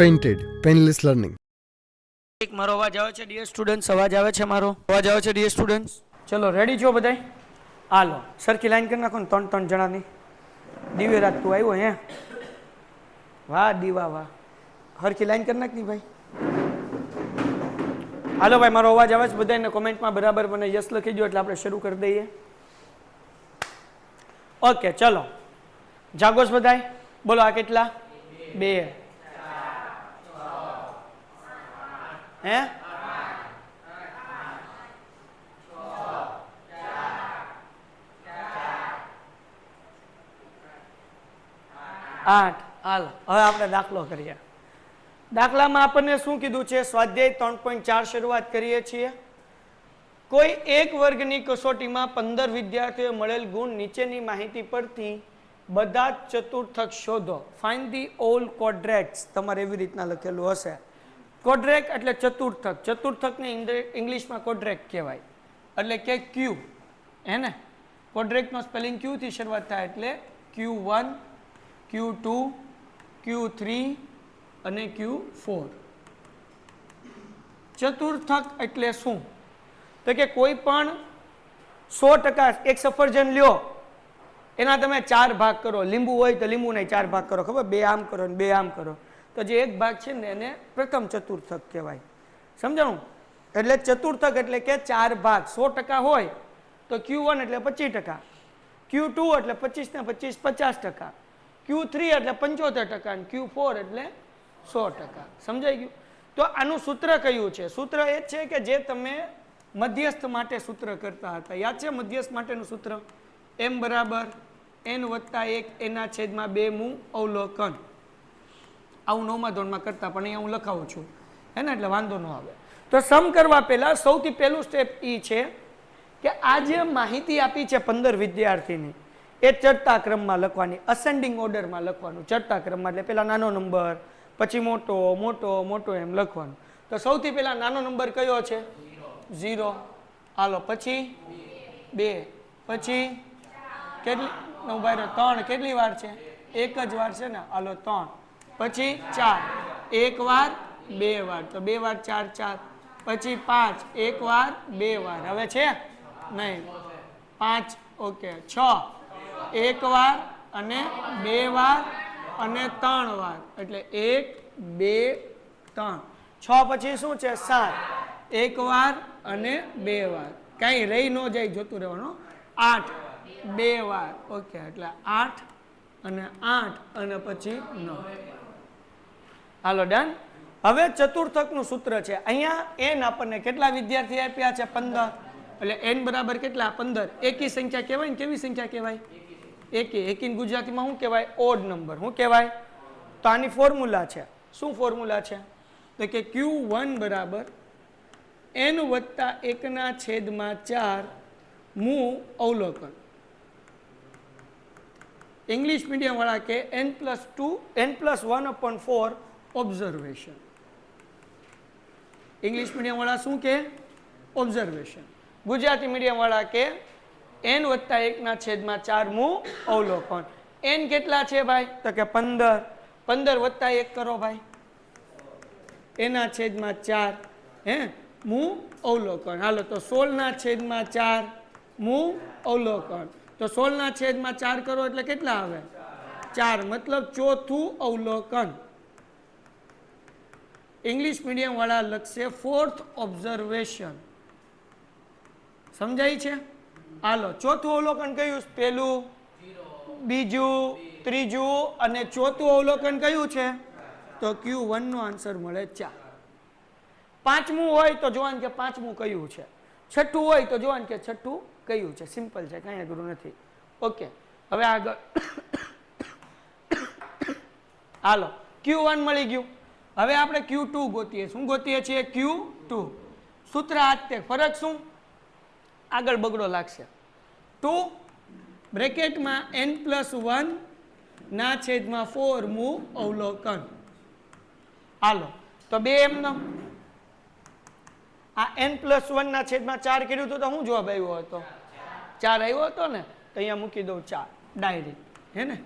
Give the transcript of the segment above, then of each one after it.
Painted, painless learning એક મારો અવાજ આવે છે ડિયર સ્ટુડન્ટ્સ અવાજ આવે છે મારો? અવાજ આવે છે ડિયર સ્ટુડન્ટ્સ ચલો રેડી છો બધાય? હાલો સરખી લાઈન કરી નાખો ને ત્રણ ત્રણ જણાની. દિવ્ય રાત તું આવ્યો હે વાહ દીવા વાહ. હરખી લાઈન કરી નાખની ભાઈ. હાલો ભાઈ મારો અવાજ આવે છે બધાને કોમેન્ટમાં બરાબર મને યસ લખી દો એટલે આપણે શરૂ કરી દઈએ. ઓકે ચલો. જાગોશ બધાય? બોલો આ કેટલા? બે. હે? આઠ. હાલ, હવે આપણે દાખલો કરીએ. દાખલામાં આપણને શું કીધું છે? સ્વાધ્યાય ત્રણ પોઈન્ટ ચાર શરૂઆત કરીએ છીએ. કોઈ એક વર્ગની કસોટીમાં પંદર વિદ્યાર્થીઓએ મળેલ ગુણ નીચેની માહિતી પરથી બધા ચતુર્થક શોધો. ફાઇન્ડ ધી ઓલ કોડ્રેટ્સ તમારે એવી રીતના લખેલું હશે. કોડ્રેક એટલે ચતુર્થક. ચતુર્થકને ઇંગ્લિશમાં કોડ્રેક કહેવાય. એટલે કે ક્યુ હે ને? કોડ્રેકનો સ્પેલિંગ ક્યુથી શરૂઆત થાય એટલે Q one Q two Q three અને ક્યુ ફોર ચતુર્થક એટલે શું? તો કે કોઈ પણ સો ટકા એક સફરજન લ્યો, એના તમે ચાર ભાગ કરો. લીંબુ હોય તો લીંબુના ચાર ભાગ કરો. ખબર? બે આમ કરો ને બે આમ કરો. તો જે એક ભાગ છે ને એને પ્રથમ ચતુર્થક કહેવાય. સમજાણું? એટલે ચતુર્થક એટલે કે ચાર ભાગ. સો ટકા હોય તો ક્યુ વન એટલે પચીસ ટકા. ક્યુ ટુ એટલે પચીસ ને પચીસ પચાસ ટકા. ક્યુ થ્રી એટલે પંચોતેર ટકા અને ક્યુ ફોર એટલે સો ટકા. સમજાઈ ગયું? તો આનું સૂત્ર કયું છે? સૂત્ર એ છે કે જે તમે મધ્યસ્થ માટે સૂત્ર કરતા હતા. યાદ છે મધ્યસ્થ માટેનું સૂત્ર? એમ બરાબર, એન વત્તા એક, એના છેદમાં બે મું અવલોકન. આવું નવમા ધોરણમાં કરતા, પણ અહીંયા હું લખાવું છું. હે ને, એટલે વાંધો ન આવે. તો સમ કરવા પહેલાં સૌથી પહેલું સ્ટેપ એ છે કે આ જે માહિતી આપી છે પંદર વિદ્યાર્થીની, એ ચડતા ક્રમમાં લખવાની અસેન્ડિંગ ઓર્ડરમાં લખવાનું. ચડતા ક્રમમાં એટલે પહેલાં નાનો નંબર પછી મોટો મોટો મોટો એમ લખવાનું. તો સૌથી પહેલાં નાનો નંબર કયો છે? ઝીરો હાલો, પછી? બે. પછી? કેટલી? નવ ભાઈ ત્રણ. કેટલી વાર છે? એક જ વાર છે ને? હાલો, ત્રણ. પછી ચાર. એક વાર, બે વાર. તો બે વાર ચાર ચાર. પછી પાંચ. એક વાર, બે વાર. હવે છે? નહીં. પાંચ. ઓકે. છ. એક વાર અને બે વાર અને ત્રણ વાર. એટલે એક, બે, ત્રણ. છ પછી શું છે? સાત. એક વાર અને બે વાર. કાંઈ રહી ન જાય, જોતું રહેવાનું આઠ. બે વાર. ઓકે. એટલે આઠ અને આઠ અને પછી નવ. હાલો, ડન. હવે ચતુર્થકનું સૂત્ર છે. અહીંયા એન આપણને કેટલા વિદ્યાર્થી આપ્યા છે? પંદર. એટલે એન બરાબર કેટલા? પંદર. એકી સંખ્યા કહેવાય ને? કેવી સંખ્યા કહેવાય? એકી. એકી ગુજરાતીમાં શું કહેવાય? Odd number. શું કહેવાય? તો આની ફોર્મ્યુલા છે. શું ફોર્મ્યુલા છે? તો કે ક્યુ વન બરાબર એન વત્તા એકના છેદમાં ચાર મૂ અવલોકન. ઇંગ્લિશ મીડિયમવાળા કે N plus two N plus one upon four observation English મીડિયમવાળા શું કે? ઓબ્ઝર્વેશન ગુજરાતી મીડિયમવાળા કે? એન વત્તા એકના છેદમાં ચાર મું અવલોકન. એન કેટલા છે ભાઈ? તો કે પંદર. પંદર વત્તા એક કરો ભાઈ. એના છેદમાં ચાર, હે? મું અવલોકન. હાલો, તો સોળના છેદમાં ચાર મું અવલોકન. તો સોળના છેદમાં ચાર કરો એટલે કેટલા આવે? ચાર. મતલબ ચોથું અવલોકન. ઇંગ્લિશ મીડિયમવાળા લખશે ફોર્થ ઓબ્ઝર્વેશન સમજાય છે? હાલો, ચોથું અવલોકન કયું? પહેલું, બીજું, ત્રીજું અને ચોથું અવલોકન કયું છે? તો ક્યુ વનનો આન્સર મળે ચાર. પાંચમું હોય તો જોવાનું કે પાંચમું કયું છે? છઠ્ઠું હોય તો જોવાનું કે છઠ્ઠું કયું છે? સિમ્પલ છે, કાંઈ અઘરું નથી. ઓકે હવે આગળ. હાલો ક્યુ વન મળી ગયું. હવે આપણે ક્યુ ટુ ગોતીએ શું ગોતીએ છીએ? ક્યુ ટુ સૂત્ર આજ ફરક શું? આગળ બગડો લાગશે. ટુ બ્રેકેટમાં એન પ્લસ વન ના છેદમાં ફોર મુ અવલોકન. હાલો. તો બે એમનો. આ એન પ્લસ વનના છેદમાં ચાર કર્યું હતું તો શું જવાબ આવ્યો હતો? ચાર આવ્યો હતો ને? તો અહીંયા મૂકી દઉં ચાર. ડાયરેક્ટ હે ને?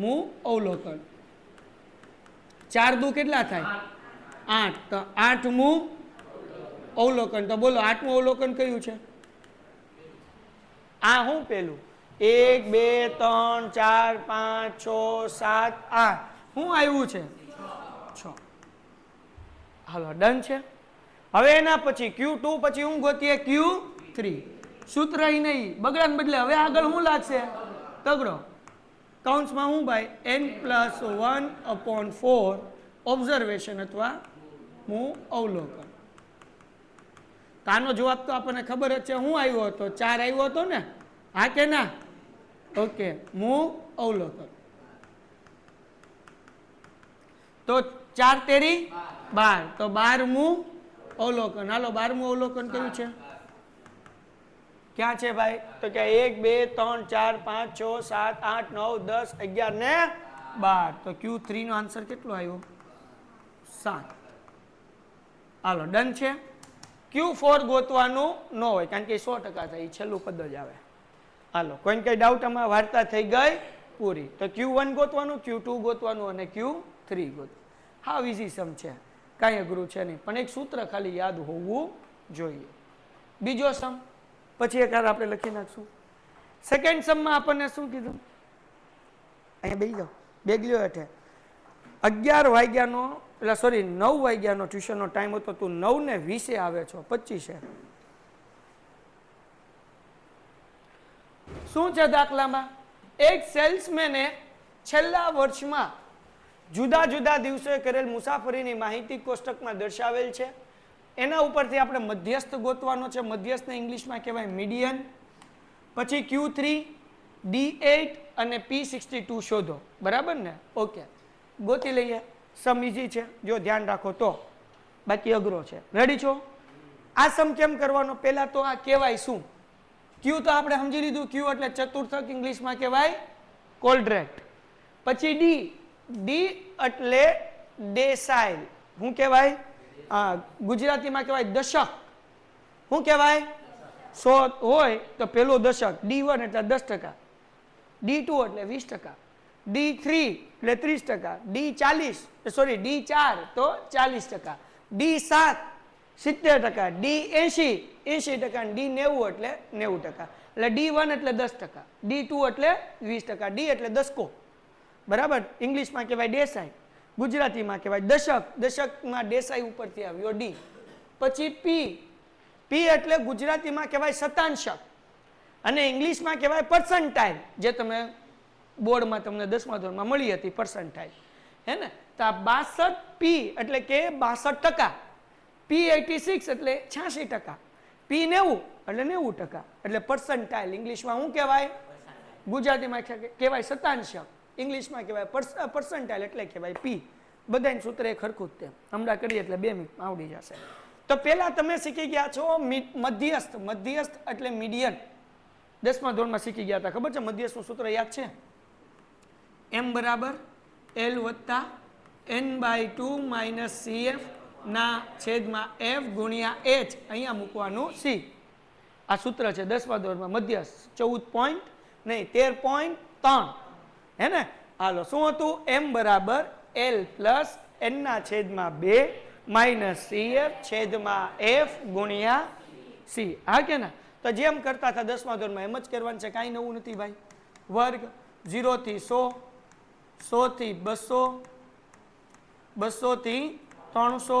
હું અવલોકન. ચાર દુ કેટલા થાય? આઠ. તો આઠમું અવલોકન. તો બોલો, આઠમું અવલોકન કયું છે? આ શું પેલું? એક, બે, ત્રણ, ચાર, પાંચ, છ, સાત, આઠ. શું આવ્યું છે? છ. હાલો, ડન છે? હવે એના પછી ક્યુ ટુ, પછી હું ગોતીએ ક્યુ થ્રી. સૂત્ર નહીં. બગડાને બદલે હવે આગળ શું લાગશે? તગડો. કૌંસમાં હું ભાઈ N plus one upon four observation અથવા હું અવલોકન. તો આનો જવાબ તો આપણને ખબર જ છે, હું આવ્યો હતો, ચાર આવ્યો હતો ને? હા કે ના? ઓકે, હું અવલોકન. તો ચાર તેરી બાર. તો બારમું અવલોકન. હાલો, બારમું અવલોકન કયું છે? ક્યાં છે ભાઈ? તો કે એક, બે, ત્રણ, ચાર, પાંચ, છ, સાત, આઠ, નવ, દસ, અગિયાર ને બાર. તો ક્યુ થ્રી નો આન્સર કેટલો આવ્યો? સાત. હાલો ડન છે. ક્યુ ફોર ગોતવાનું ન હોય, કારણ કે સો ટકા થાય છેલ્લું પદ જ આવે. હાલો, કોઈને કઈ ડાઉટ આમાં વાર્તા થઈ ગઈ? પૂરી. તો ક્યુ વન ગોતવાનું ક્યુ ટુ ગોતવાનું અને ક્યુ થ્રી ગોતવાનું હા ઇઝી સમ છે. કાંઈ અઘરું છે નહીં. પણ એક સૂત્ર ખાલી યાદ હોવું જોઈએ. બીજો સમ પછી એકવાર આપણે લખી નાખશું. સેકન્ડ સમમાં આપણને શું કીધું? અહીંયા બેસી જાઓ. બેગલ્યો હેઠે. અગિયાર વાગ્યાનો, એટલે સોરી નવ વાગ્યાનો ટ્યુશનનો ટાઈમ હતો તું નવ ને વીસે આવે છો પચીસે શું છે દાખલામાં? એક સેલ્સમેને છેલ્લા વર્ષમાં જુદા જુદા દિવસોએ કરેલ મુસાફરીની માહિતી કોષ્ટકમાં દર્શાવેલ છે. એના ઉપરથી આપણે મધ્યસ્થ ગોતવાનો છે. મધ્યસ્થને ઇંગ્લિશમાં કહેવાય મીડિયન. પછી ક્યુ થ્રી, ડી એઇટ અને પી સિક્સટી ટુ શોધો. બરાબર ને? ઓકે. ગોતી લઈએ. સમ ઇઝી છે. જો ધ્યાન રાખો તો. બાકી અઘરો છે. રેડી છો? આ સમ કેમ કરવાનો? પહેલાં તો આ કહેવાય શું? ક્યુ તો આપણે સમજી લીધું. ક્યુ એટલે ચતુર્થક ઇંગ્લિશમાં કહેવાય કોલ્ડ્રેટ. પછી ડી. ડી એટલે ડેસાઇલ. શું કહેવાય? ગુજરાતીમાં કહેવાય દશક. શું કહેવાય? સો હોય તો પેલો દશક. ડી વન એટલે દસ ટકા. ડી ટુ એટલે વીસ ટકા. ડી થ્રી એટલે ત્રીસ ટકા. ડી ચાલીસ સોરી, ડી ચાર તો ચાલીસ ટકા. ડી સાત સિત્તેર ટકા. ડી એંશી એંશી ટકા ડી નેવું એટલે નેવું ટકા. એટલે ડી વન એટલે દસ ટકા. ડી ટુ એટલે વીસ ટકા. ડી એટલે દસકો. બરાબર? ઇંગ્લિશમાં કહેવાય દેસાઈ ગુજરાતીમાં કહેવાય. દશક, દશકમાં દેસાઈ ઉપરથી આવ્યો, ડી. પછી પી. પી એટલે ગુજરાતીમાં કહેવાય શતાંશક. અને ઇંગ્લિશમાં કહેવાય પર્સન્ટાઇલ જે તમે બોર્ડમાં તમને દસમા ધોરણમાં મળી હતી પર્સન્ટાઇલ હે ને? તો આ બાસઠ પી એટલે કે બાસઠ ટકા. પી એટી સિક્સ એટલે છ્યાસી ટકા. પી નેવું એટલે નેવું ટકા. એટલે પર્સન્ટાઇલ ઇંગ્લિશમાં શું કહેવાય? ગુજરાતીમાં કહેવાય શતાંશક. ઇંગ્લિશમાં કહેવાય પર્સન્ટાઇલ એટલે કહેવાય પી બધાને સૂત્ર એક ખરખું જ તે. હમણાં કરીએ એટલે બે મિનિટ, આવડી જશે. તો પહેલાં તમે શીખી ગયા છો મધ્યસ્થ મધ્યસ્થ એટલે મીડિયન દસમા ધોરણમાં શીખી ગયા હતા. ખબર છે મધ્યસ્થનું સૂત્ર યાદ છે? એમ બરાબર એલ વત્તા N by two minus C F ના છેદમાં એફ ગુણ્યા એચ અહીંયા મૂકવાનું સી આ સૂત્ર છે દસમા ધોરણમાં મધ્યસ્થ, ચૌદ પોઈન્ટ નહીં, તેર પોઈન્ટ ત્રણ. હે ને? હાલો, શું હતું? એમ બરાબર એલ પ્લસ એનના છેદમાં બે માઇનસ સી એફ છેદમાં એફ ગુણ્યા સી. હા કે ના? તો જેમ કરતા હતા દસમા ધોરણમાં, એમ જ કરવાનું છે. કાંઈ નવું નથી ભાઈ. વર્ગ ઝીરોથી સો સોથી બસો બસોથી ત્રણસો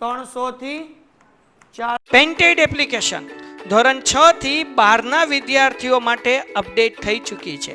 ત્રણસોથી ચાર પેન્ટેડ એપ્લિકેશન ધોરણ છ થી બારના વિદ્યાર્થીઓ માટે અપડેટ થઈ ચૂકી છે.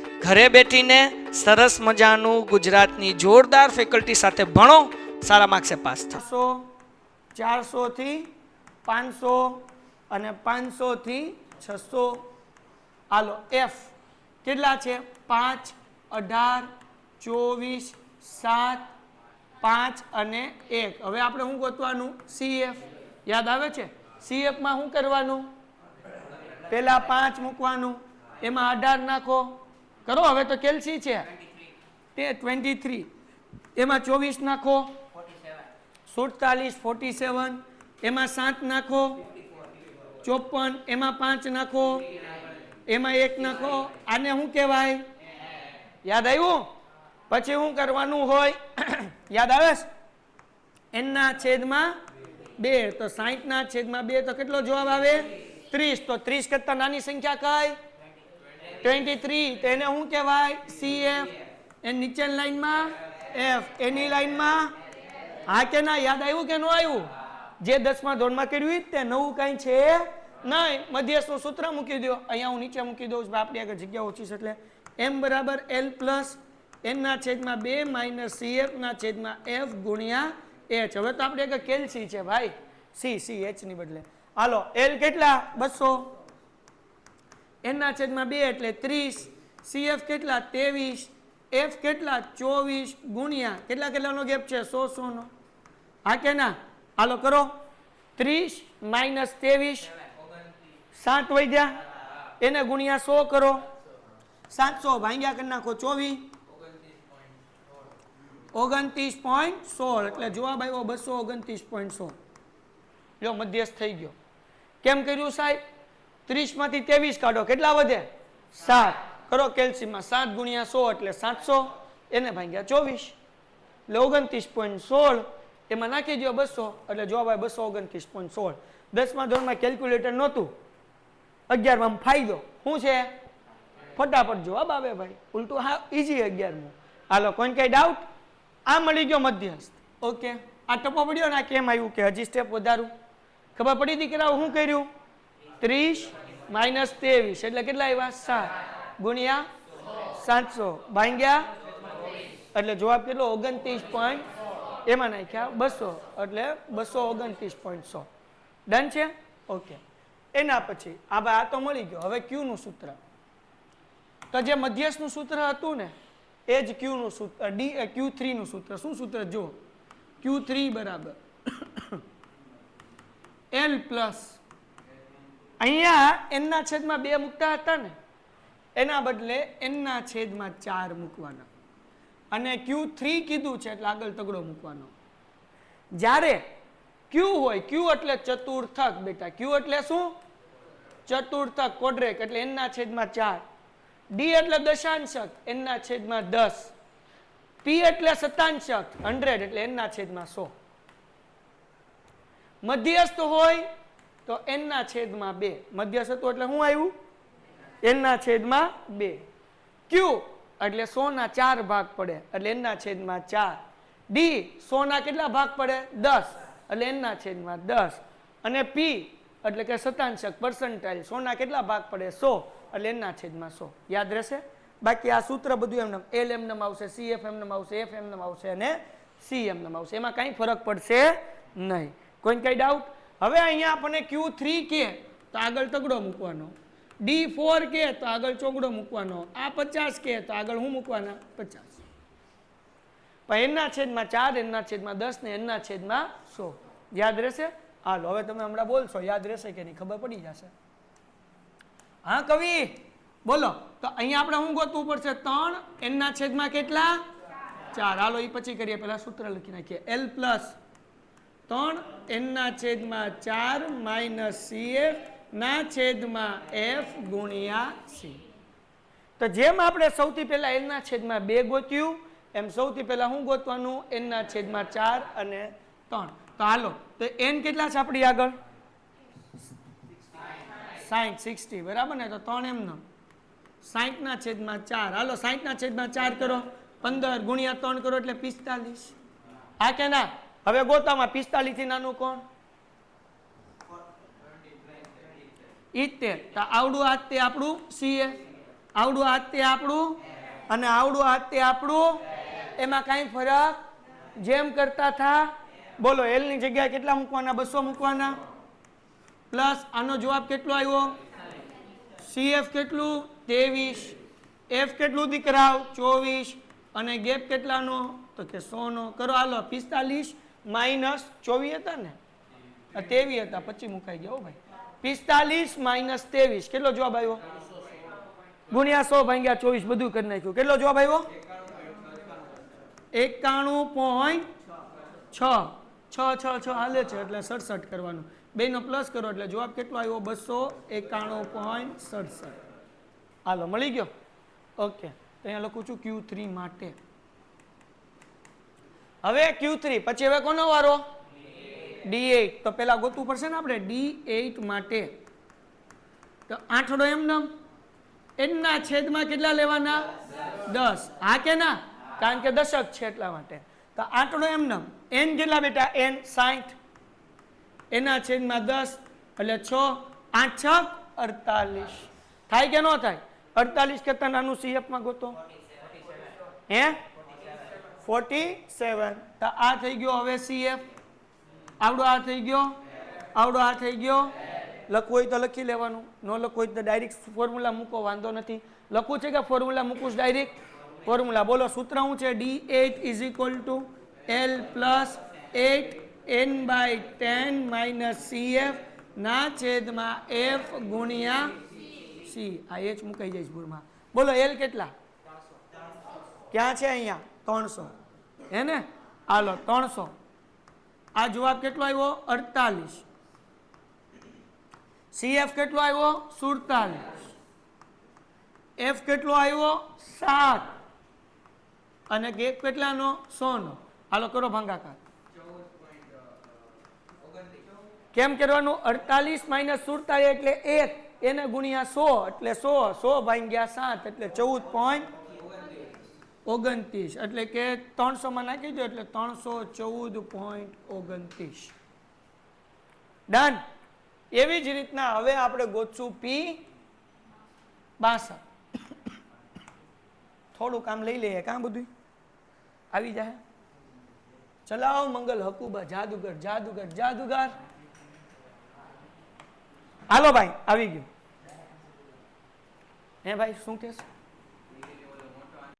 ઘરે બેઠીને સરસ મજાનું ગુજરાતની જોરદાર ફેકલ્ટી સાથે ભણો, સારા માર્ક્સે પાસ થશો ચારસોથી પાંચસો અને પાંચસોથી છસો. હાલો એફ કેટલા છે? પાંચ, અઢાર, ચોવીસ, સાત, પાંચ અને એક. હવે આપણે શું ગોતવાનું? સી એફ યાદ આવે છે? સીએફમાં શું કરવાનું? પહેલાં પાંચ મૂકવાનું. એમાં અઢાર નાખો. કરો, હવે તો કેલ્સી છે. તે ટ્વેન્ટી થ્રી એમાં ચોવીસ નાખો. સુડતાલીસ ફોર્ટી સેવન એમાં સાત નાખો. ચોપન, એમાં પાંચ નાખો. એમાં એક નાખો. આને શું કહેવાય? યાદ આવ્યું? પછી શું કરવાનું હોય? યાદ આવે? એનના છેદમાં બે. તો સાહીઠના છેદમાં બે તો કેટલો જવાબ આવે? ત્રીસ. તો ત્રીસ કરતા નાની સંખ્યા કઈ? ટ્વેન્ટી થ્રી તેને શું કહેવાય? સી એફ એ નીચેની લાઈનમાં એફ એની લાઈનમાં હા કે ના? યાદ આવ્યું કે ન આવ્યું? જે દસમા ધોરણમાં કર્યું તે. નવું કંઈ છે નહીં. મધ્યસ્થનું સૂત્ર મૂકી દો અહીંયા હું નીચે મૂકી દઉં છું આપણી આગળ જગ્યા ઓછી છે એટલે. એમ બરાબર એલ પ્લસ એનના છેદમાં બે માઇનસ સી એફના છેદમાં એફ ગુણ્યા એચ હવે તો આપણે આગળ કેલ્સી છે ભાઈ. સી સી એચની બદલે. હાલો એલ કેટલા? બસો. એનના છેદમાં બે એટલે ત્રીસ. સીએફ કેટલા? ત્રેવીસ. એફ કેટલા? ચોવીસ ગુણ્યા. કેટલા કેટલાનો ગેપ છે? સો સોનો. હા કે ના? હાલો કરો. ત્રીસ માઇનસ ત્રેવીસ. સાત વૈદ્યા એને ગુણ્યા સો કરો. સાતસો ભાંગ્યા કરી નાખો ચોવીસ. ઓગણત્રીસ પોઈન્ટ સોળ. એટલે જવાબ આવ્યો બસો ઓગણત્રીસ પોઈન્ટ સોળ. જો મધ્યસ્થ થઈ ગયો. કેમ કર્યું સાહેબ? ત્રીસમાંથી ત્રેવીસ કાઢો. કેટલા વધે? સાત. કરો કેલ્સીમાં સાત ગુણ્યા સો એટલે સાતસો. એને ભાગ્યા ચોવીસ. એટલે ઓગણત્રીસ પોઈન્ટ સોળ. એમાં નાખી દો બસો. એટલે જવાબ આવે બસો ઓગણત્રીસ પોઈન્ટ સોળ. દસમા ધોરણમાં કેલ્ક્યુલેટર નહોતું. અગિયારમાં ફાયદો. શું છે? ફટાફટ જવાબ આવે ભાઈ. ઉલટું હા ઇઝી અગિયારમું. હાલો, કોઈને કઈ ડાઉટ આ મળી ગયો મધ્યસ્થ. ઓકે. આ ટપો પડ્યો ને આ કેમ આવ્યું કે હજી સ્ટેપ વધારું? ખબર પડી દીકરાઓ, શું કર્યું? ત્રીસ માઇનસ ત્રેવીસ. એટલે કેટલા આવ્યા સાત. ગુણ્યા સાતસો. ભાંગ્યા? એટલે જવાબ કેટલો? ઓગણત્રીસ પોઈન્ટ એમાં નાખ્યા બસો. એટલે બસો ઓગણત્રીસ પોઈન્ટ સો. ડન છે? ઓકે એના પછી, આ ભાઈ, આ તો મળી ગયો. હવે ક્યુનું સૂત્ર. તો જે મધ્યસ્થનું સૂત્ર હતું ને, એ જ ક્યુનું સૂત્ર ડી ક્યુ થ્રીનું સૂત્ર. શું સૂત્ર? જુઓ. ક્યુ થ્રી બરાબર. એલ પ્લસ અહીંયા એનના છેદમાં બે મૂકતા હતા ને, એના બદલે એનના છેદમાં ચાર મૂકવાના. અને ક્યુ થ્રી કીધું છે એટલે આગળ તગડો મૂકવાનો. જ્યારે ક્યુ હોય ક્યુ એટલે ચતુર્થક બેટા ક્યુ એટલે શું? ચતુર્થક કોડરેક એટલે એનના છેદમાં ચાર. ડી એટલે દશાંશક એનના છેદમાં દસ. પી એટલે સત્તાંશક હંડ્રેડ એટલે એનના છેદમાં સો. મધ્યસ્થ હોય તો એનના છેદમાં બે. મધ્યસ્થ હતું એટલે શું આવ્યું? એનના છેદમાં બે. ક્યુ એટલે સોના ચાર ભાગ પડે. એટલે એનના છેદમાં ચાર. ડી સોના કેટલા ભાગ પડે? દસ. એટલે એનના છેદમાં દસ. અને પી એટલે કે શતાંશક પર્સન્ટાઇલ સોના કેટલા ભાગ પડે? સો. એટલે એનના છેદમાં સો. યાદ રહેશે? બાકી આ સૂત્ર બધું એમને એલ એમને આવશે સી એફ એમને આવશે એફ એમને આવશે અને સી એમને આવશે. એમાં કાંઈ ફરક પડશે નહીં. કોઈને કંઈ ડાઉટ હવે અહીંયા આપણને ક્યુ થ્રી કે તો આગળ તગડો મૂકવાનો. ડી ફોર કે તો આગળ ચોગડો મૂકવાનો. આ પચાસ કે તો આગળ હું મૂકવાના? પચાસ. પણ એના છેદમાં ચાર, એના છેદમાં દસ ને એના છેદમાં સો. યાદ રહેશે? હાલો, હવે તમે હમણાં બોલશો. યાદ રહેશે કે નહીં? ખબર પડી જશે. હા, કવિ, બોલો. તો અહીંયા આપણે શું ગોતવું પડશે? ત્રણ, એના છેદમાં કેટલા? ચાર. હાલો એ પછી કરીએ. પહેલાં સૂત્ર લખી નાખીએ. એલ પ્લસ ત્રણ એનના છેદમાં ચાર માઇનસ સી એફ ના છેદમાં એફ ગુણ્યા સી. તો જેમ આપણે સૌથી પહેલા એનના છેદમાં બે ગોત્યું, એમ સૌથી પહેલા શું ગોતવાનું? એનના છેદમાં ચાર અને ત્રણ. તો હાલો, તો એન કેટલા છે આપણી આગળ? સાઠ સિક્સટી બરાબર ને? તો ત્રણ એમનો સાઠના છેદમાં ચાર. હાલો સાઠના છેદમાં ચાર કરો. પંદર ગુણ્યા ત્રણ કરો એટલે પિસ્તાલીસ. હા કે ના? હવે ગોતામાં પિસ્તાલીસથી નાનું કોણ? ઇત્તેર. તો આવડું હાથ તે આપણું સીએ આવડું હાથ તે આપણું? અને આવડું હાથ તે આપણું? એમાં કાંઈ ફરક? જેમ કરતા થા? બોલો એલની જગ્યાએ કેટલા મૂકવાના? બસો મૂકવાના? પ્લસ આનો જવાબ કેટલો આવ્યો? સીએફ કેટલું? ત્રેવીસ. એફ કેટલું દીકરાવ ચોવીસ. અને ગેપ કેટલાનો? તો કે સોનો. કરો, હાલો, પિસ્તાલીસ. માઇનસ ચોવીસ હતા ને? તેવી હતા, પછી મુકાઈ ગયા હો ભાઈ. પિસ્તાલીસ માઇનસ ત્રેવીસ, કેટલો જવાબ આવ્યો? ગુણ્યા સો ભાંગ્યા ચોવીસ, બધું કરી નાખ્યું. કેટલો જવાબ આવ્યો? એકાણું પોઈન્ટ છ. છ છ છ હાલે છે, એટલે સડસઠ કરવાનું. બેનો પ્લસ કરો, એટલે જવાબ કેટલો આવ્યો? બસો એકાણું પોઈન્ટ સડસઠ. હાલો, મળી ગયો? ઓકે. અહીંયા લખું છું, ક્યુ થ્રી માટે. હવે ક્યુ થ્રી પછી હવે કોનો વારો? ડી એટ તો પેલા ગોતવું પડશે ને આપણે? ડી એટ માટે. તો આઠડો એમ નમ. એમના છેદમાં કેટલા લેવાના? દસ. હા કે ના? કારણ કે દશક છે એટલા માટે. તો આઠડો એમ નમ. એન કેટલા બેટા? એન સાઠ એના છેદમાં દસ એટલે છ. આઠ છ? અડતાલીસ. થાય કે ન થાય? અડતાલીસ કરતા નાનું સીએફમાં ગોતો. હે? ફોર્ટી સેવન તો આ થઈ ગયો હવે સીએફ આવડો આ થઈ ગયો? આવડો આ થઈ ગયો? લખવું હોય તો લખી લેવાનું. ન લખવું હોય તો ડાયરેક્ટ ફોર્મ્યુલા મૂકો વાંધો નથી. લખવું છે કે ફોર્મ્યુલા મૂકું ડાયરેક્ટ ફોર્મ્યુલા બોલો સૂત્ર શું છે? D eight is equal to L plus eight N by ten minus C F ના છેદમાં એફ ગુણ્યા સી આ એચ મૂકાઈ જાય ભૂરમાં બોલો એલ કેટલા? ક્યાં છે અહીંયા? ત્રણસો. હે ને હાલો, ત્રણસો. આ જવાબ કેટલો આવ્યો? અડતાલીસ. સીએફ કેટલો આવ્યો? સુડતાલીસ. એફ કેટલો આવ્યો? સાત. અને ગેપ કેટલાનો? સોનો. હાલો, કરો ભાંગાકાર. કેમ કરવાનું? અડતાલીસ માઇનસ સુડતાલીસ એટલે એક. એને ગુણ્યા સો એટલે સો. સો ભાંગ્યા સાત એટલે ચૌદ પોઈન્ટ ઓગણત્રીસ. એટલે કે ત્રણસોમાં નાખી દો એટલે ત્રણસો ચૌદ પોઈન્ટ ઓગણત્રીસ. ડન એવી જ રીતના હવે આપણે ગોતશું પી બાસઠ. થોડું કામ લઈ લઈએ. કાં બધું આવી જાય. ચલાવો મંગલ હકુબા. જાદુગર જાદુગર જાદુગર. હાલો ભાઈ, આવી ગયું. હે ભાઈ, શું કહેશો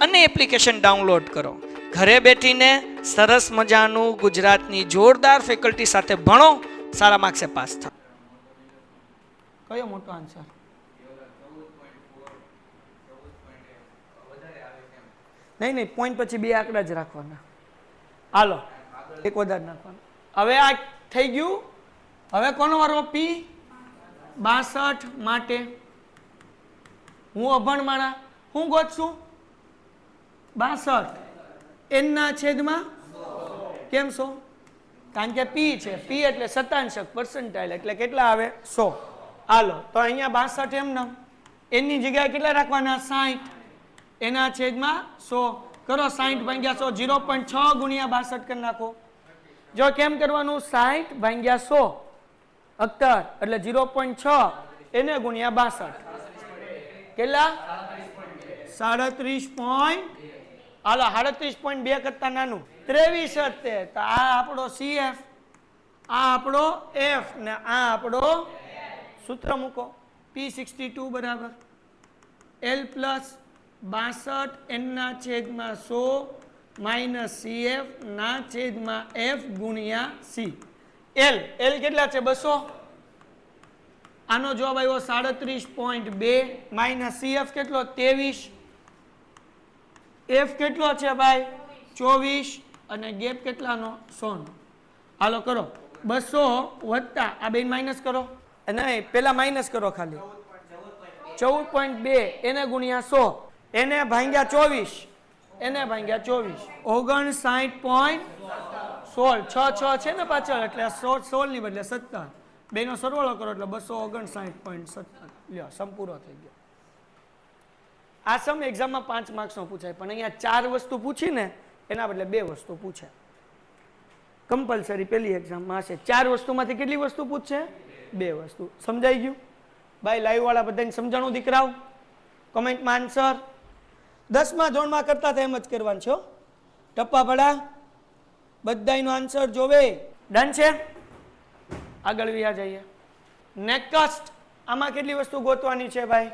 અને એપ્લિકેશન ડાઉનલોડ કરો. ઘરે બેઠીને સરસ મજાનું ગુજરાતની જોરદાર ફેકલ્ટી સાથે ભણો, સારા માર્ક્સે પાસ થાઓ કયો મોટો આન્સર નહીં નહીં પોઈન્ટ પછી બે આંકડા જ રાખવાના. હાલો, એક વધારે નાખવાનો. હવે આ થઈ ગયું. હવે કોનો વારો? પી બાસઠ માટે. હું અભણ માણા. હું ગોતશું? બાસઠ. એનના છેદમાં કેમ સો? કારણ કે પી છે. પી એટલે સત્તાંશક પર્સન્ટાઇલ એટલે કેટલા આવે? સો. હાલો, તો અહીંયા બાસઠ એમ નામ એની જગ્યાએ કેટલા રાખવાના? સાહીઠ એના છેદમાં સો. કરો સાઠ ભાગ્યા સો. જીરો પોઈન્ટ છ ગુણ્યા બાસઠ કરી નાખો. જો કેમ કરવાનું? સાઠ ભાગ્યા સો. અખ્તર એટલે જીરો પોઈન્ટ છ. એને ગુણ્યા બાસઠ. કેટલા? સાડત્રીસ પોઈન્ટ હાલો, સાડત્રીસ પોઈન્ટ બે કરતા નાનું. ત્રેવીસ જ તે આ આપણો સીએફ આ આપણો એફ ને આ આપણો સૂત્ર મૂકો. પી સિક્સટી ટુ બરાબર. એલ પ્લસ બાસઠ એનના છેદમાં સો માઇનસ સીએફ ના છેદમાં એફ ગુણ્યા સી એલ એલ કેટલા છે? બસો? આનો જવાબ આવ્યો સાડત્રીસ પોઈન્ટ બે માઇનસ સીએફ કેટલો? ત્રેવીસ. એફ કેટલો છે ભાઈ? ચોવીસ. અને ગેપ કેટલાનો? સોનો હાલો કરો. બસો વત્તા આ બે માઇનસ કરો. નહીં પેલા માઇનસ કરો ખાલી. ચૌદ પોઈન્ટ બે એને ગુણ્યા સો. એને ભાંગ્યા ચોવીસ. એને ભાંગ્યા ચોવીસ. ઓગણસાઠ પોઈન્ટ સોળ. છ છ છે ને પાછળ એટલે સોળ સોળની બદલે સત્તર. બેનો સરવાળો કરો એટલે બસો ઓગણસાઠ પોઈન્ટ સત્તર. લ્યો સંપૂર્ણ થઈ ગયો. આ સમય એક્ઝામમાં પાંચ માર્ક્સનો પૂછાય. પણ અહીંયા ચાર વસ્તુ પૂછી ને એના બદલે બે વસ્તુ પૂછે. કમ્પલસરી પેલી એક્ઝામમાં હશે. ચાર વસ્તુમાંથી કેટલી વસ્તુ પૂછશે બે વસ્તુ. સમજાઈ ગયું? ભાઈ લાઈવવાળા બધાને સમજાણું દીકરાઓ? કોમેન્ટમાં આન્સર દસમા ધોરણમાં કરતા હતા એમ જ કરવાનું છો. ટપ્પા ભડા. બધાયનો આન્સર જોવે. ડન છે? આગળ વ્યા જઈએ. નેક્સ્ટ આમાં કેટલી વસ્તુ ગોતવાની છે ભાઈ?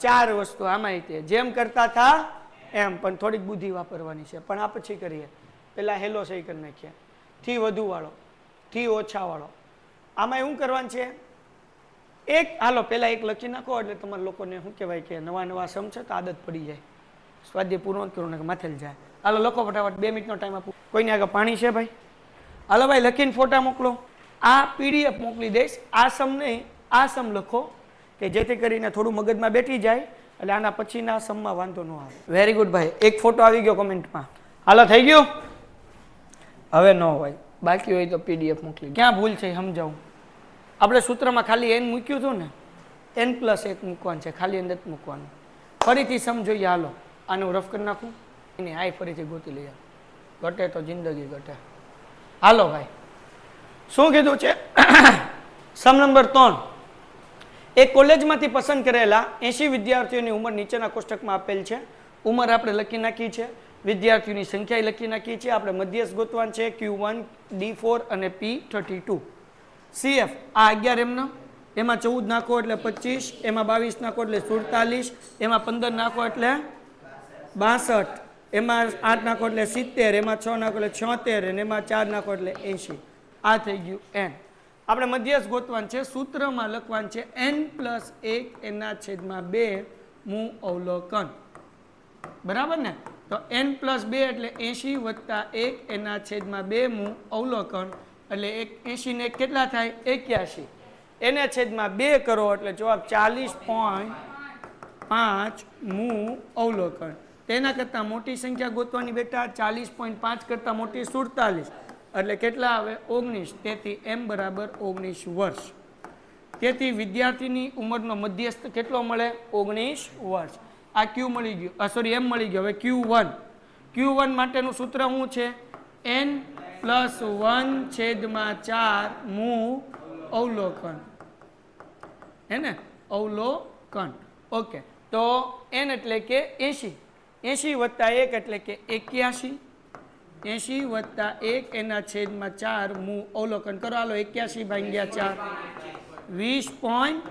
ચાર વસ્તુ આમાં તે. જેમ કરતા થા, એમ. પણ થોડીક બુદ્ધિ વાપરવાની છે. પણ આ પછી કરીએ. પેલા હેલો સહી કરી નાખીએ. થી વધુ વાળો. થી ઓછા વાળો. આમાં શું કરવાનું છે, એક, હાલો, પેલા એક લખી નાખો એટલે તમારા લોકોને શું કહેવાય કે નવા નવા સમ છે તો આદત પડી જાય. સ્વાધ્યાય પૂર્ણ કરો ને માથે જાય. હાલો, લખો ફટાફટ. બે મિનિટનો ટાઈમ આપો. કોઈને આગળ પાણી છે ભાઈ? હાલો, ભાઈ, લખીને ફોટા મોકલો. આ પીડીએફ મોકલી દઈશ. આ સમ નહીં, આ સમ લખો. કે જેથી કરીને થોડું મગજમાં બેઠી જાય એટલે આના પછીના સમમાં વાંધો ન આવે. વેરી ગુડ ભાઈ. એક ફોટો આવી ગયો કોમેન્ટમાં. હાલો થઈ ગયું? હવે ન હોય. બાકી હોય તો પીડીએફ મોકલી ક્યાં ભૂલ છે સમજાવું? આપણે સૂત્રમાં ખાલી એન મૂક્યું હતું ને? એન પ્લસ એક મૂકવાનું છે. ખાલી એન જ મૂકવાનું. ફરીથી સમજોઈએ. હાલો આને હું રફ કરી નાખું. એની આ ફરીથી ગોતી લઈએ. ઘટે તો જિંદગી ઘટે. હાલો ભાઈ. શું કીધું છે? સમ નંબર ત્રણ. એક કોલેજમાંથી પસંદ કરેલા એંશી વિદ્યાર્થીઓની ઉંમર નીચેના કોષ્ટકમાં આપેલ છે. ઉંમર આપણે લખી નાખી છે. વિદ્યાર્થીઓની સંખ્યા લખી નાખી છે. આપણે મધ્યસ્થ ગોતવાન છે. ક્યુ વન, ડી ફોર અને પી થર્ટી ટુ. સીએફ આ અગિયાર એમના. એમાં ચૌદ નાખો એટલે પચીસ. એમાં બાવીસ નાખો એટલે સુડતાલીસ. એમાં પંદર નાખો એટલે બાસઠ. એમાં આઠ નાખો એટલે સિત્તેર. એમાં છ નાખો એટલે છોતેર. અને એમાં ચાર નાખો એટલે એંશી. આ થઈ ગયું એન આપણે મધ્યસ્થ ગોતવાનું છે, સૂત્રમાં લખવાનું છે એન પ્લસ એક એના છેદમાં બે મૂ અવલોકન. બરાબર ને? તો એન પ્લસ બે એટલે એંશી વત્તા એક એના છેદમાં બે મૂ અવલોકન. એટલે એક એંશીને કેટલા થાય? એક્યાસી એના છેદમાં બે કરો એટલે જવાબ ચાલીસ પોઈન્ટ પાંચ મૂ અવલોકન. તેના કરતાં મોટી સંખ્યા ગોતવાની બેટા ચાલીસ પોઈન્ટ પાંચ કરતાં મોટી સુડતાલીસ. એટલે કેટલા આવે? ઓગણીસ. તેથી એમ બરાબર ઓગણીસ વર્ષ. તેથી વિદ્યાર્થીની ઉંમરનો મધ્યસ્થ કેટલો મળે? ઓગણીસ વર્ષ. આ ક્યુ મળી ગયું. સોરી એમ મળી ગયો. હવે ક્યુ વન ક્યુ વન માટેનું સૂત્ર શું છે? એન પ્લસ વન છેદમાં ચાર મૂ અવલોકન. હે ને? અવલોકન. ઓકે તો એન એટલે કે એંશી. એંશી વત્તા એક એટલે કે એક્યાસી એંશી વત્તા એક એના છેદમાં ચાર. મું અવલોકન કરો. હાલો એક્યાસી ભાગ્યા ચાર. વીસ પોઈન્ટ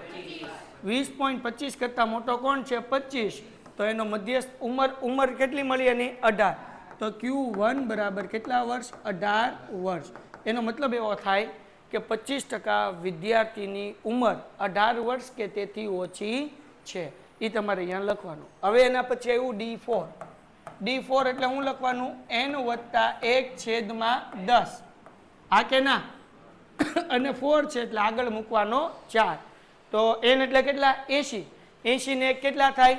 વીસ પોઈન્ટ પચીસ કરતાં મોટો કોણ છે? પચીસ. તો એનો મધ્યસ્થ ઉંમર ઉંમર કેટલી મળી એની? અઢાર. તો ક્યુ વન બરાબર કેટલા વર્ષ? અઢાર વર્ષ. એનો મતલબ એવો થાય કે પચીસ ટકા વિદ્યાર્થીની ઉંમર અઢાર વર્ષ કે તેથી ઓછી છે. એ તમારે અહીંયા લખવાનું. હવે એના પછી આવ્યું ડી ફોર. ડી ફોર એટલે હું લખવાનું? એન વત્તા એક છેદમાં દસ. આ કે ના અને ફોર છે એટલે આગળ મૂકવાનો ચાર. તો એન એટલે કેટલા? એસી એસી ને એક કેટલા થાય?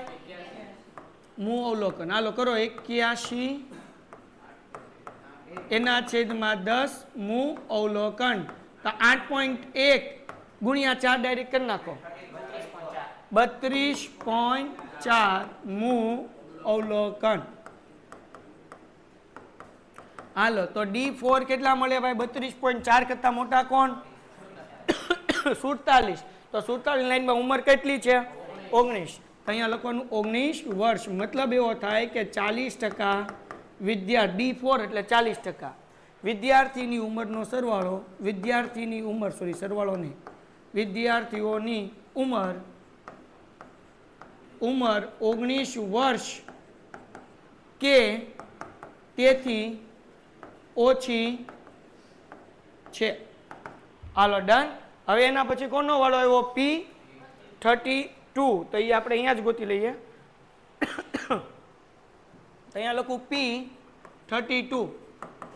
મું અવલોકન. હાલો કરો. એક્યાસી એના છેદમાં દસ. મું અવલોકન. તો આઠ પોઈન્ટ એક ગુણ્યા ચાર ડાયરેક્ટ કરી નાખો. બત્રીસ પોઈન્ટ ચાર. મું અવલોકન. હાલો, તો ડી ફોર કેટલા મળે ભાઈ? બત્રીસ પોઈન્ટ ચાર કરતાં મોટા કોણ? સુડતાલીસ. તો સુડતાલીસ લાઈનમાં ઉંમર કેટલી છે? ઓગણીસ. અહીંયા લખવાનું ઓગણીસ વર્ષ. મતલબ એવો થાય કે ચાલીસ ટકા વિદ્યા ડી ફોર એટલે ચાલીસ ટકા. વિદ્યાર્થીની ઉંમરનો સરવાળો, વિદ્યાર્થીની ઉંમર સોરી સરવાળો નહીં વિદ્યાર્થીઓની ઉંમર ઉંમર ઓગણીસ વર્ષ કે તેથી ઓછી છે. હાલો ડન હવે એના પછી કોનો વાળો આવ્યો? પી થર્ટી ટુ તો એ આપણે અહીંયા જ ગોતી લઈએ. અહીંયા લખું પી થર્ટી ટુ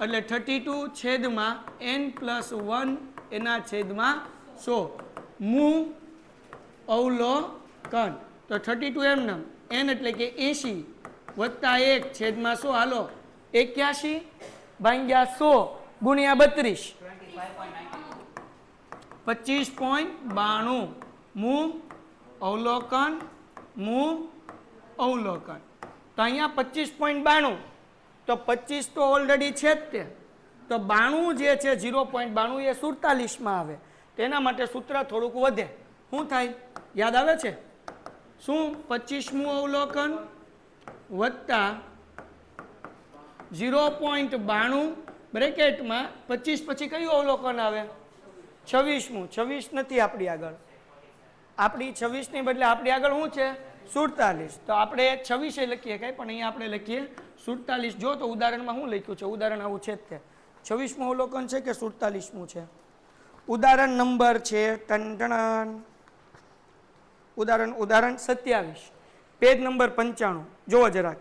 એટલે થર્ટી ટુ છેદમાં એન પ્લસ વન એના છેદમાં સો. મું અવલોકન. તો થર્ટી ટુ એમ નામ. એન એટલે કે એંશી વત્તા એક છેદમાં સો. હાલો એક્યાસી ભાંગ્યા સો ગુણ્યા બત્રીસ. પચીસ પોઈન્ટ બાણું. મૂ અવલોકન મૂ અવલોકન. તો અહીંયા પચીસ પોઈન્ટ બાણું. તો પચીસ તો ઓલરેડી છે જ તે. તો બાણું જે છે ઝીરો પોઈન્ટ બાણું એ સુડતાલીસમાં આવે. તેના માટે સૂત્ર થોડુંક વધે. શું થાય? યાદ આવે છે? શું? પચીસમું અવલોકન વત્તા ઝીરો પોઈન્ટ બાણું બ્રેકેટમાં પચીસ પછી કયું અવલોકન આવે? છવ્વીસમું. છવ્વીસ નથી આપણી આગળ. આપણી છવ્વીસની બદલે આપણી આગળ શું છે? સુડતાલીસ. તો આપણે છવ્વીસે લખીએ કાંઈ, પણ અહીંયા આપણે લખીએ સુડતાલીસ. જો તો ઉદાહરણમાં શું લખ્યું છે? ઉદાહરણ આવું છે જ તે છવ્વીસમું અવલોકન છે કે સુડતાલીસમું છે? ઉદાહરણ નંબર છે ટન ઉદાહરણ ઉદાહરણ સત્યાવીસ. પેજ નંબર પંચાણું. જુઓ જરાક.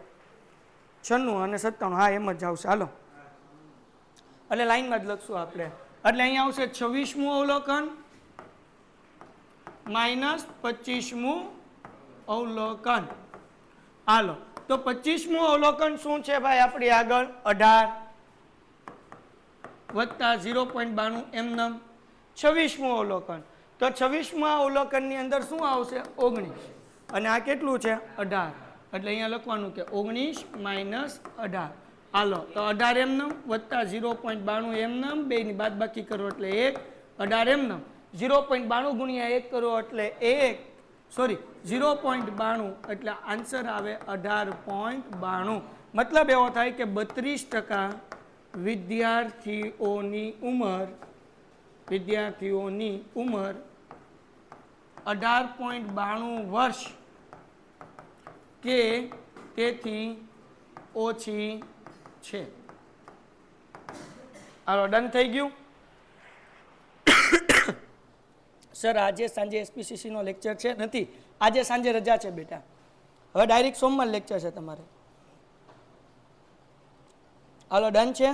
છન્નું અને સત્તાણું. હા, એમ જ આવશે. હાલો. એટલે લાઈનમાં જ લખશું આપણે. એટલે અહીંયા આવશે છવ્વીસમું અવલોકન માઇનસ પચીસમું અવલોકન. હાલો. તો પચીસમું અવલોકન શું છે ભાઈ આપણી આગળ? અઢાર વત્તા ઝીરો પોઈન્ટ બાણું એમનમ. છવ્વીસમું અવલોકન. તો છવ્વીસમાં અવલોકનની અંદર શું આવશે? ઓગણીસ. અને આ કેટલું છે? અઢાર. એટલે અહીંયા લખવાનું કે ઓગણીસ માઇનસ અઢાર. હાલો, તો અઢાર એમનમ વત્તા ઝીરો પોઈન્ટ બાણું એમનમ, બેની બાદ બાકી કરો એટલે એક, અઢાર એમનમ. ઝીરો પોઈન્ટ બાણું ગુણ્યા એક કરો એટલે એક, સોરી, ઝીરો પોઈન્ટ બાણું એટલે આન્સર આવે અઢાર પોઈન્ટ બાણું. મતલબ એવો થાય કે બત્રીસ ટકા વિદ્યાર્થીઓની ઉંમર વિદ્યાર્થીઓની ઉંમર અઢાર પોઈન્ટ બાણું વર્ષ કે તેથી ઓછી છે. હાલો, ડન થઈ ગયું? સર આજે સાંજે એસપીસીસીનો લેક્ચર છે, નથી. આજે સાંજે રજા છે, બેટા. હવે ડાયરેક્ટ સોમવાર લેક્ચર છે તમારે. હાલો, ડન છે?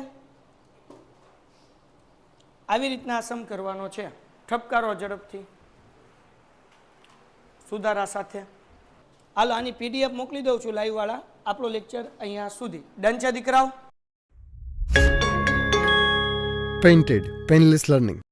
આવી રીતના આસમ કરવાનો છે. ઠપકારો ઝડપથી. સુધારા સાથે. હાલો, આની પીડીએફ મોકલી દઉં છું લાઈવવાળા આપણો લેક્ચર અહીંયા સુધી. ડન છે, દીકરાઓ? Painted painless Learning.